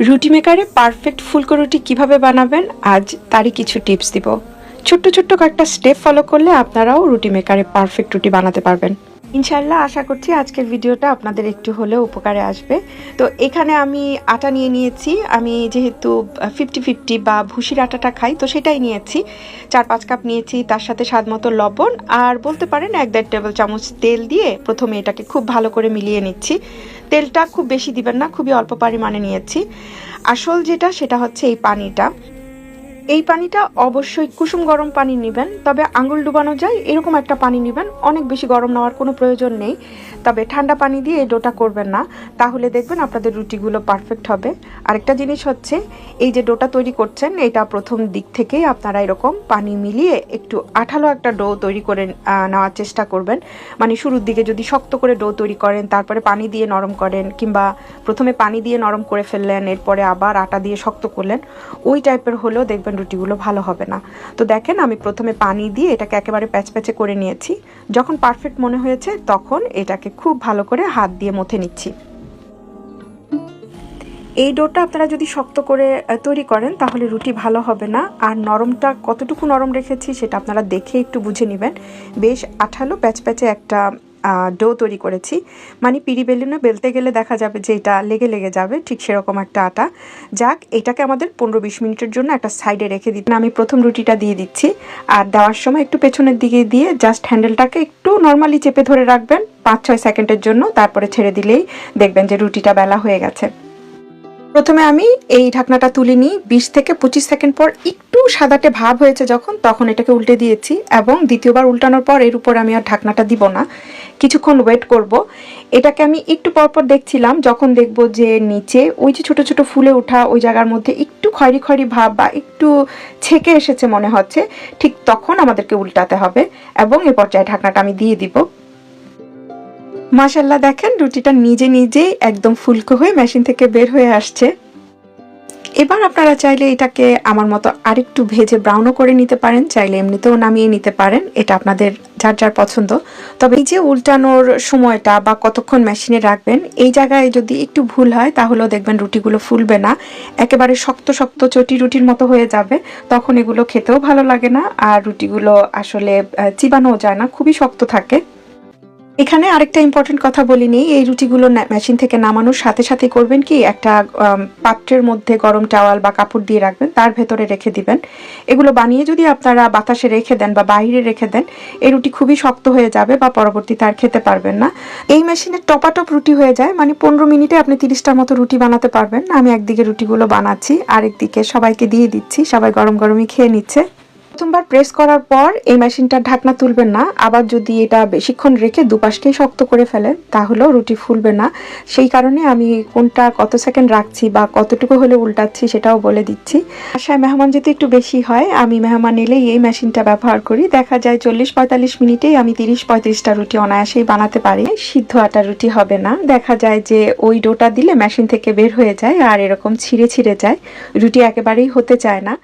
রুটি মেকারে পারফেক্ট ফুলকো রুটি কীভাবে বানাবেন, আজ তারই কিছু টিপস দিব। ছোট্ট ছোট্ট কয়েকটা স্টেপ ফলো করলে আপনারাও রুটি মেকারে পারফেক্ট রুটি বানাতে পারবেন। ইনশাল্লাহ আশা করছি আজকের ভিডিওটা আপনাদের একটু হলেও উপকারে আসবে। তো এখানে আমি আটা নিয়ে নিয়েছি। আমি যেহেতু ফিফটি ফিফটি বা ভুসির আটাটা খাই, তো সেটাই নিয়েছি। চার পাঁচ কাপ নিয়েছি, তার সাথে স্বাদ মতো লবণ আর বলতে পারেন এক দেড় টেবিল চামচ তেল দিয়ে প্রথমে এটাকে খুব ভালো করে মিলিয়ে নিচ্ছি। তেলটা খুব বেশি দিবেন না, খুবই অল্প পরিমাণে নিয়েছি। আসল যেটা, সেটা হচ্ছে এই পানিটা। এই পানিটা অবশ্যই কুসুম গরম পানি নেবেন, তবে আঙুল ডুবানো যায়, এরকম একটা পানি নেবেন, অনেক বেশি গরম নেওয়ার কোনো প্রয়োজন নেই। তবে ঠান্ডা পানি দিয়ে এই ডোটা করবেন না, তাহলে দেখবেন আপনাদের রুটিগুলো পারফেক্ট হবে। আরেকটা জিনিস হচ্ছে, এই যে ডোটা তৈরি করছেন, এটা প্রথম দিক থেকেই আপনারা এরকম পানি মিলিয়ে একটু আঠালো একটা ডো তৈরি করে নেওয়ার চেষ্টা করবেন। মানে শুরুর দিকে যদি শক্ত করে ডো তৈরি করেন, তারপরে পানি দিয়ে নরম করেন, কিংবা প্রথমে পানি দিয়ে নরম করে ফেললেন, এরপরে আবার আটা দিয়ে শক্ত করলেন, ওই টাইপের হলেও দেখবেন রুটিগুলো ভালো হবে না। তো দেখেন আমি প্রথমে পানি দিয়ে এটাকে একেবারে প্যাচ প্যাচে করে নিয়েছি। যখন পারফেক্ট মনে হয়েছে তখন এটাকে খুব ভালো করে হাত দিয়ে মথে নিচ্ছি। এই ডোটা আপনারা যদি শক্ত করে তৈরি করেন তাহলে রুটি ভালো হবে না। আর নরমটা কতটুকু নরম রেখেছি সেটা আপনারা দেখে একটু বুঝে নেবেন। বেশ আঠালো প্যাচ প্যাচে একটা ডো তৈরি করেছি। মানে পিড়ি বেলুনে বেলতে গেলে দেখা যাবে যে এটা লেগে লেগে যাবে, ঠিক সেরকম একটা আটা। যাক, এটাকে আমাদের পনেরো বিশ মিনিটের জন্য একটা সাইডে রেখে দিতে। আমি প্রথম রুটিটা দিয়ে দিচ্ছি। আর দেওয়ার সময় একটু পেছনের দিকে দিয়ে জাস্ট হ্যান্ডেলটাকে একটু নর্মালি চেপে ধরে রাখবেন পাঁচ ছয় সেকেন্ডের জন্য। তারপরে ছেড়ে দিলেই দেখবেন যে রুটিটা বেলা হয়ে গেছে। প্রথমে আমি এই ঢাকনাটা তুলে নিই। বিশ থেকে পঁচিশ সেকেন্ড পর একটু সাদাটে ভাব হয়েছে যখন, তখন এটাকে উল্টে দিয়েছি এবং দ্বিতীয়বার উল্টানোর পর এর উপর আমি আর ঢাকনাটা দিব না। কিছুক্ষণ ওয়েট করব। এটাকে আমি একটু পরপর দেখছিলাম, যখন দেখব যে নিচে ওই যে ছোট ছোট ফুলে ওঠা ওই জায়গার মধ্যে একটু খয়রি খয়রি ভাব বা একটু ছেকে এসেছে মনে হচ্ছে, ঠিক তখন আমাদেরকে উল্টাতে হবে এবং এ পর্যায়ে ঢাকনাটা আমি দিয়ে দিব। মাশাল্লাহ দেখেন, রুটিটা নিজে নিজেই একদম ফুলকো হয়ে মেশিন থেকে বের হয়ে আসছে। এবার আপনারা চাইলে এটাকে আমার মতো আরেকটু ভেজে ব্রাউনও করে নিতে পারেন, চাইলে এমনিতেও নামিয়ে নিতে পারেন, এটা আপনাদের যার যার পছন্দ। তবে এই যে উল্টানোর সময়টা বা কতক্ষণ মেশিনে রাখবেন, এই জায়গায় যদি একটু ভুল হয়, তাহলেও দেখবেন রুটিগুলো ফুলবে না। একেবারে শক্ত শক্ত চটি রুটির মতো হয়ে যাবে, তখন এগুলো খেতেও ভালো লাগে না, আর রুটিগুলো আসলে চিবানোও যায় না, খুবই শক্ত থাকে। এখানে আরেকটা ইম্পর্টেন্ট কথা বলি নেই এই রুটিগুলো মেশিন থেকে নামানোর সাথে সাথে করবেন কি, একটা পাত্রের মধ্যে গরম টাওয়াল বা কাপড় দিয়ে রাখবেন, তার ভেতরে রেখে দিবেন। এগুলো বানিয়ে যদি আপনারা বাতাসে রেখে দেন বা বাইরে রেখে দেন, এই রুটি খুবই শক্ত হয়ে যাবে বা পরবর্তীতে আর খেতে পারবেন না। এই মেশিনে টপাটপ রুটি হয়ে যায় মানে পনেরো মিনিটে আপনি তিরিশটার মতো রুটি বানাতে পারবেন। আমি একদিকে রুটিগুলো বানাচ্ছি, আরেকদিকে সবাইকে দিয়ে দিচ্ছি, সবাই গরম গরমই খেয়ে নিচ্ছে। প্রথমবার প্রেস করার পর এই মেশিনটার ঢাকনা তুলবেন না। আবার যদি এটা বেশিক্ষণ রেখে দুপাশকেই শক্ত করে ফেলেন, তাহলেও রুটি ফুলবে না। সেই কারণে আমি কোনটা কত সেকেন্ড রাখছি বা কতটুকু হলে উল্টাচ্ছি সেটাও বলে দিচ্ছি। আশায় মেহমান যদি একটু বেশি হয়, আমি মেহমান এলেই এই মেশিনটা ব্যবহার করি। দেখা যায় চল্লিশ পঁয়তাল্লিশ মিনিটেই আমি তিরিশ পঁয়ত্রিশটা রুটি অনায়াসেই বানাতে পারি। সিদ্ধ আটা রুটি হবে না। দেখা যায় যে ওই ডোটা দিলে মেশিন থেকে বের হয়ে যায় আর এরকম ছিঁড়ে ছিঁড়ে যায়। রুটি একেবারেই হতে চায় না।